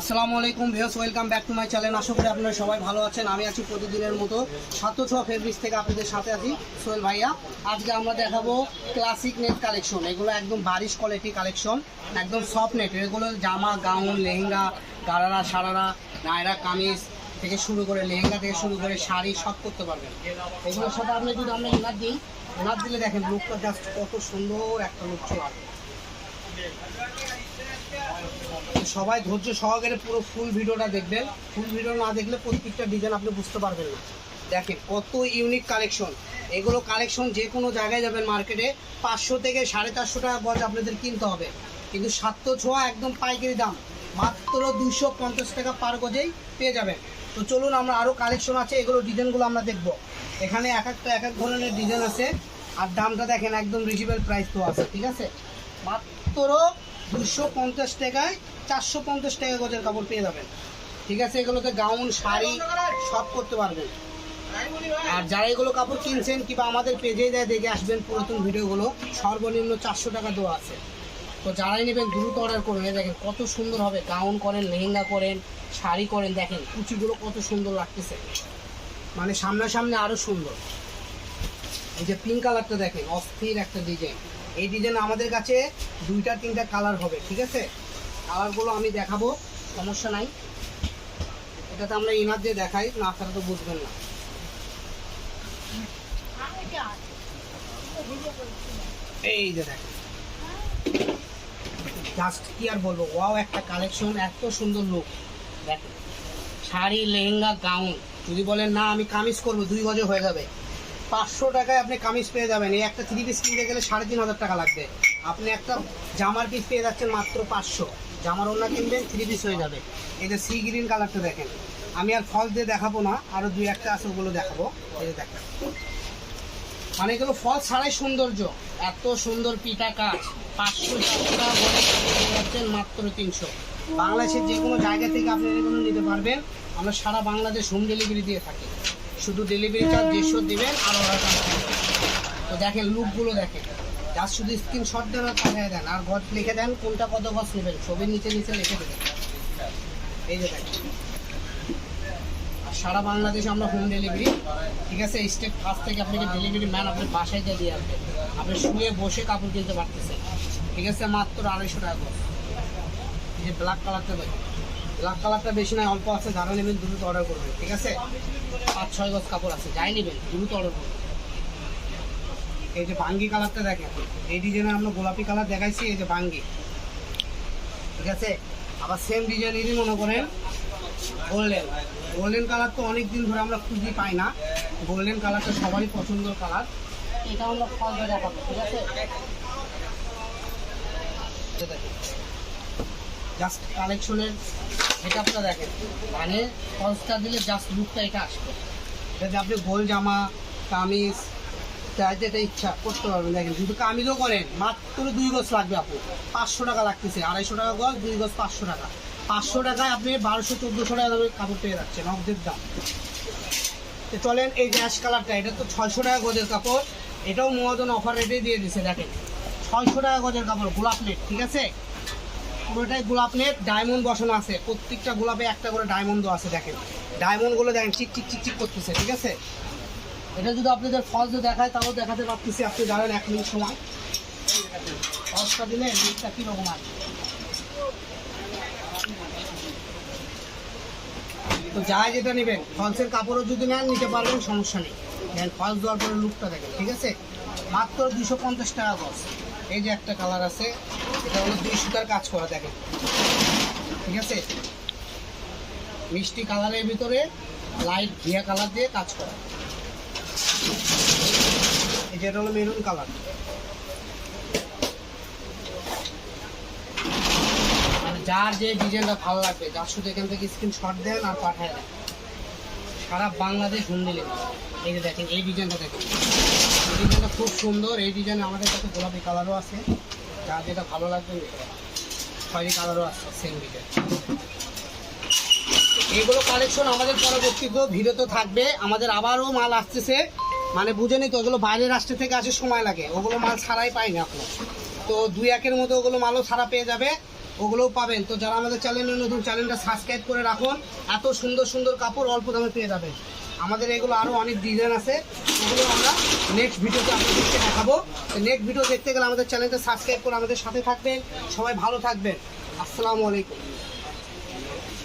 আসসালামু আলাইকুম views welcome back to my channel. আশা করি আপনারা সবাই ভালো আছেন। আমি আছি প্রতিদিনের মতো সাতশো ছ ফেব্রিক্স থেকে আপনাদের সাথে আছি সোহেল ভাইয়া। আজকে আমরা দেখাবো ক্লাসিক নেট কালেকশন এগুলো একদম বারিশ কোয়ালিটি কালেকশন একদম সফট নেট এগুলো জামা, গাউন, লেহেঙ্গা, গারারা, সারারা, নায়রা, কামিজ থেকে শুরু করে লেহেঙ্গা থেকে শুরু করে শাড়ি সব করতে পারবেন। এগুলোর সাথে আপনি যদি আমরা ইনার দিই ইনার দিলে দেখেন লুকটা জাস্ট কত সুন্দর একটা লুক চলে। সবাই ধৈর্য সহকারে পুরো ফুল ভিডিওটা দেখবেন। ফুল ভিডিও না দেখলে প্রত্যেকটা ডিজাইন আপনি বুঝতে পারবেন না। দেখেন কত ইউনিক কালেকশন এগুলো কালেকশন যে কোনো জায়গায় যাবেন মার্কেটে পাঁচশো থেকে সাড়ে চারশো টাকা গজ আপনাদের কিনতে হবে। কিন্তু সাতশো ছোঁয়া একদম পাইকারি দাম। মাত্র দুশো পঞ্চাশ টাকা পার গজেই পেয়ে যাবেন। তো চলুন আমরা আরও কালেকশন আছে, এগুলো ডিজাইনগুলো আমরা দেখব। এখানে এক একটা এক এক ধরনের ডিজাইন আছে। আর দামটা দেখেন একদম রিজনেবল প্রাইস তো আছে, ঠিক আছে? মাত্র দুশো পঞ্চাশ টাকায় চারশো পঞ্চাশ টাকা গজের কাপড় পেয়ে যাবেন। ঠিক আছে? এগুলোতে গাউন, শাড়ি সব করতে পারবেন। আর যারা এগুলো কাপড় কিনছেন কিংবা আমাদের পেজে দেয় দেখে আসবেন পুরাতন ভিডিওগুলো, সর্বনিম্ন চারশো টাকা দেওয়া আছে। তো যারাই নেবেন, দ্রুত অর্ডার করুন। দেখেন, কত সুন্দর হবে। গাউন করেন, লেহেঙ্গা করেন, শাড়ি করেন, দেখেন, কুচিগুলো কত সুন্দর লাগতেছে। মানে সামনাসামনি আরও সুন্দর। এই যে পিঙ্ক কালারটা দেখেন, অস্থির একটা ডিজাইন এই ডিজাইন আমাদের কাছে দুইটা, তিনটা কালার হবে, ঠিক আছে? কালারগুলো আমি দেখাবো, সমস্যা নাই। এটাতে আমরা ইনার দিয়ে দেখাই, না তারা তো বুঝবেন না। এই যে দেখেন। কি আর বলব ওয়াও একটা কালেকশন এত সুন্দর লুক দেখেন, শাড়ি, লেহেঙ্গা গাউন যদি বলেন, না, আমি কামিজ করব, দুই গজে হয়ে যাবে। পাঁচশো টাকায় আপনি কামিজ পেয়ে যাবেন। এই একটা থ্রি পিস কিনতে গেলে সাড়ে তিন হাজার টাকা লাগবে। আপনি একটা জামার পিস পেয়ে যাচ্ছেন মাত্র পাঁচশো। জামার ওনা কিনবেন থ্রি পিস হয়ে যাবে। এই যে সি গ্রিন কালারটা দেখেন। আমি আর ফল দিয়ে দেখাবো না আরও দুই একটা আছে ওগুলো দেখাবো। এই যে দেখেন। মানে এগুলো ফল ছাড়াই সৌন্দর্য। এত সুন্দর পিঠা কাজ। পাঁচশো যাচ্ছেন মাত্র তিনশো। বাংলাদেশের যে কোনো জায়গা থেকে আপনি এগুলো নিতে পারবেন। আমরা সারা বাংলাদেশ হোম ডেলিভারি দিয়ে থাকি। শুধু ডেলিভারি চার্জ দেড়শো দেবেন, আর কনফার্ম তো দেখেন লুকগুলো দেখেন। যার শুধু স্ক্রিনশট দেন আর পাঠিয়ে দেন। আর ঘর লিখে দেন কোনটা কত গছ নেবেন। ছবির নিচে নিচে লিখে দেবেন। এই যে দেখেন। আর সারা বাংলাদেশে আমরা হোম ডেলিভারি ঠিক আছে? স্টেপ ফার্স্ট থেকে আপনাকে ডেলিভারি ম্যান আপনার বাসায় দিয়ে দিয়ে আসবে। আপনি শুয়ে বসে কাপড় কিনতে পারতেছেন। ঠিক আছে? মাত্র আড়াইশো টাকা করে এই যে ব্ল্যাক কালারটা দেখেন। ব্ল্যাক কালারটা বেশি নয় অল্প আছে যারা নেবেন দ্রুত অর্ডার করবেন ঠিক আছে? পাঁচ ছয় গজ কাপড় আছে যাই নেবেন দ্রুত অর্ডার করবেন। এই যে বাঙ্গি কালারটা দেখেন এই ডিজাইনে আমরা গোলাপি কালার দেখাইছি এই যে বাঙ্গি ঠিক আছে? আবার সেম ডিজাইনেরই মনে করেন গোল্ডেন গোল্ডেন কালার তো অনেক দিন ধরে আমরা খুঁজে পাই না। গোল্ডেন কালারটা সবারই পছন্দের কালার। এটা আমরা ফল দেখাবো ঠিক আছে? জাস্ট কালেকশনের সেটআপটা দেখেন। মানে ফলসটা দিলে জাস্ট লুকটা এটা আসবে। এটাতে আপনি গোল জামা, কামিজ যার যেটা ইচ্ছা করতে পারবেন, দেখেন যদি কামিজও করেন, মাত্র দুই গজ লাগবে আপু। পাঁচশো টাকা লাগতেছে, আড়াইশো টাকা গজ, দুই গজ পাঁচশো টাকা। পাঁচশো টাকায় আপনি বারোশো, চোদ্দোশো টাকা দামের কাপড় পেয়ে যাচ্ছেন, অর্ধেক দাম। তো চলেন এই অ্যাশ কালারটা এটা তো ছয়শো টাকা গজের কাপড়। এটাও মহাজন অফার রেটে দিয়ে দিছে, দেখেন। ছয়শো টাকা গজের কাপড়, গোলাপ নেট ঠিক আছে? পুরোটাই গোলাপ নেট ডায়মন্ড বসানো আছে। প্রত্যেকটা গোলাপে একটা করে ডায়মন্ডও আছে, দেখেন। ডায়মন্ডগুলো দেখেন, চিক চিক চিক চিক করতেছে, ঠিক আছে? এটা যদি আপনাদের ফলস দেখায় তাও দেখাতে পারতেছি, আপনি জানেন, এক মিনিট সময়। ফলসটা দিলে লিপটা কীরকম আছে? তো যা যেটা নেবেন ফলসের কাপড়ও যদি নেন, নিতে পারবেন, সমস্যা নেই। দেখেন ফলস দেওয়ার পরে লুকটা দেখেন, ঠিক আছে? মাত্র দুশো পঞ্চাশ টাকা গজ এই যে একটা কালার আছে, এটা হলো দুই সুতার কাজ করা, দেখেন। ঠিক আছে? মিষ্টি কালারের ভিতরে লাইট ঘিয়া কালার দিয়ে কাজ করা। এই যেটা হলো মেরুন কালার। মানে যার যে ডিজাইনটা ভালো লাগবে, যার শুধু এখান থেকে স্ক্রিনশট দেন আর পাঠায় দেন। সারা বাংলাদেশ হোম ডেলিভারি এই যে দেখেন, এই ডিজাইনটা দেখেন। এই ডিজাইনটা খুব সুন্দর। এই ডিজাইন আমাদের কাছে গোলাপি কালারও আছে। যার যেটা ভালো লাগবে। খয়েরি কালারও আছে সেম ডিজাইন এইগুলো কালেকশন আমাদের পরবর্তীতেও ভিডিওতে থাকবে। আমাদের আবারও মাল আসতেছে। মানে বুঝে বুঝেনি তো ওগুলো বাইরের রাষ্ট্র থেকে আসে সময় লাগে। ওগুলো মাল ছাড়াই পাই না আপনার তো দুই একের মধ্যে ওগুলো মালও ছাড়া পেয়ে যাবে। ওগুলোও পাবেন। তো যারা আমাদের চ্যানেলে নতুন চ্যানেলটা সাবস্ক্রাইব করে রাখুন। এত সুন্দর সুন্দর কাপড় অল্প দামে পেয়ে যাবেন। আমাদের এগুলো আরও অনেক ডিজাইন আছে। ওগুলো আমরা নেক্সট ভিডিওতে আপনাদেরকে দেখাবো। নেক্সট ভিডিও দেখতে গেলে আমাদের চ্যানেলটা সাবস্ক্রাইব করে আমাদের সাথে থাকবেন। সবাই ভালো থাকবেন। আসসালামু আলাইকুম।